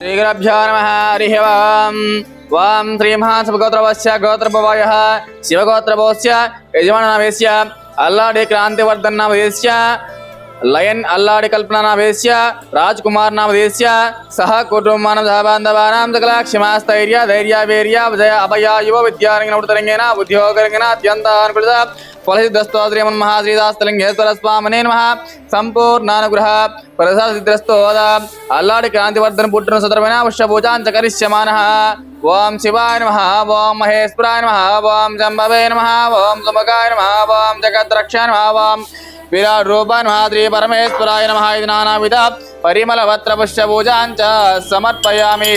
శ్రీగురభ్యో నమ హరి ఓం ఓం శ్రీమహాసభగోత్రవస్య గోత్రభవాయ శివగోత్రభోస్య యజమానవేశ్య అల్లాడి క్రాంతివర్ధన్ నామదేశ్య లయన్ అల్లాడి కల్పన నామదేశ్య రాజ్ కుమార్ నామదేశ్య సహ కుటుంబానం సహబాంధవానాం సకల క్షమాస్థైర్య ధైర్య వీర్య విజయ అభయ యువ విద్యారంగిన ఉడతరంగేన ఉద్యోగరంగిన అత్యంత అనుకృత ఫలసిద్ధస్తో శ్రీమన్మహాశ్రీదాస్తలింగేశ్వర స్వామినే నమ సంపూర్ణానుగ్రహ ప్రసాద సిద్ధిరస్తోద అల్లాడి క్రాంతివర్ధన పుట్టిన సదరమైన పుష్పూజాంచ కరిష్యమాన ఓం శివాయ నమ ఓం మహేశ్వరాయ నమ ఓం జంబవే నమ ఓం సుమకాయ నమ ఓం జగద్రక్షాయ నమ ఓం విరాట్ రూపాయ నమ శ్రీ పరమేశ్వరాయ నమ ఇది నానావిధ పరిమళవత్ర పుష్పూజాంచ సమర్పయామి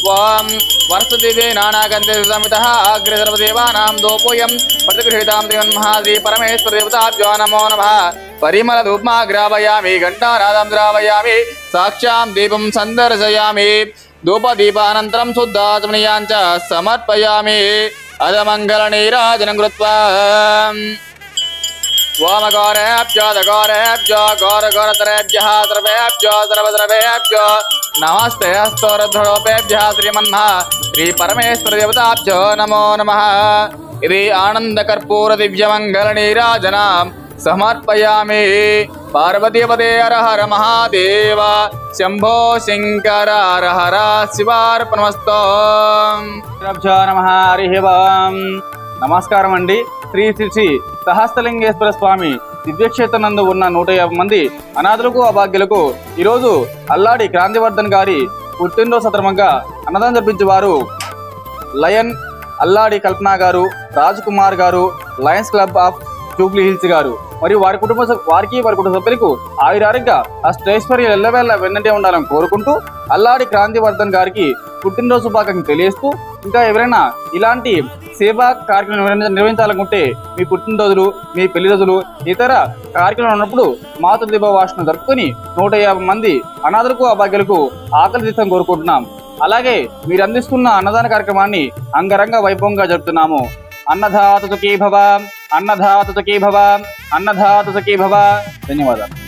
स्वां वनस्पतिदे नानागन्धमितः अग्रे सर्वदेवानां दोपोऽयं प्रतिगृहीतां देवन्महादि परमेश्वरदेवताभ्यो नमो नमः। परिमलधूप्मा ग्रापयामि घण्टानादं द्रावयामि, साक्षां दीपं सन्दर्शयामि, धूपदीपानन्तरं शुद्धाचमनीयाञ्च समर्पयामि। अधमङ्गलनीराजनं कृत्वा। वामकारभ्य दकारभ्य घोरघोरतरेभ्यः, सर्वेभ्य सर्वद्रवेभ्य నమస్తే అస్తోరధ్వలోపేభ్య శ్రీమన్మ శ్రీ పరమేశ్వర దేవతాభ్యో నమో నమ. ఇది ఆనందకర్పూర దివ్యమంగళ నీరాజనాం సమర్పయామి. పార్వతీపదే హర మహాదేవ. శంభో శంకర హర శివార్పణమస్తో. నమ. హరి నమస్కారం అండి శ్రీ శ్రీ శ్రీ సహస్రలింగేశ్వర స్వామి దివ్యక్షేత్రనందు ఉన్న నూట యాభై మంది అనాథులకు అభాగ్యులకు ఈరోజు అల్లాడి క్రాంతివర్ధన్ గారి పుట్టినరోజు సందర్భంగా అన్నదానం జరిపించే వారు లయన్ అల్లాడి కల్పన గారు రాజ్ కుమార్ గారు Lions Club of Jubilee Hills గారు. మరియు వారి కుటుంబ వారికి వారి కుటుంబ సభ్యులకు ఆయురారిగా అష్టైశ్వర్య ఎల్లవేళ వెన్నంటే ఉండాలని కోరుకుంటూ అల్లాడి క్రాంతివర్ధన్ గారికి పుట్టినరోజు శుభాకాంక్షలు తెలియజేస్తూ ఇంకా ఎవరైనా ఇలాంటి సేవా కార్యక్రమం నిర్వహించాలనుకుంటే మీ పుట్టినరోజులు మీ పెళ్ళి రోజులు ఇతర కార్యక్రమాలు ఉన్నప్పుడు మాతృదీప వాసన జరుపుకొని నూట యాభై మంది అనాథలకు అభాగ్యులకు ఆకలి తీర్థం కోరుకుంటున్నాం. అలాగే మీరు అందిస్తున్న అన్నదాన కార్యక్రమాన్ని అంగరంగ వైభవంగా జరుపుతున్నాము. అన్నదాత సుఖీ భవ అన్నదాత భవ భవ. ధన్యవాదాలు.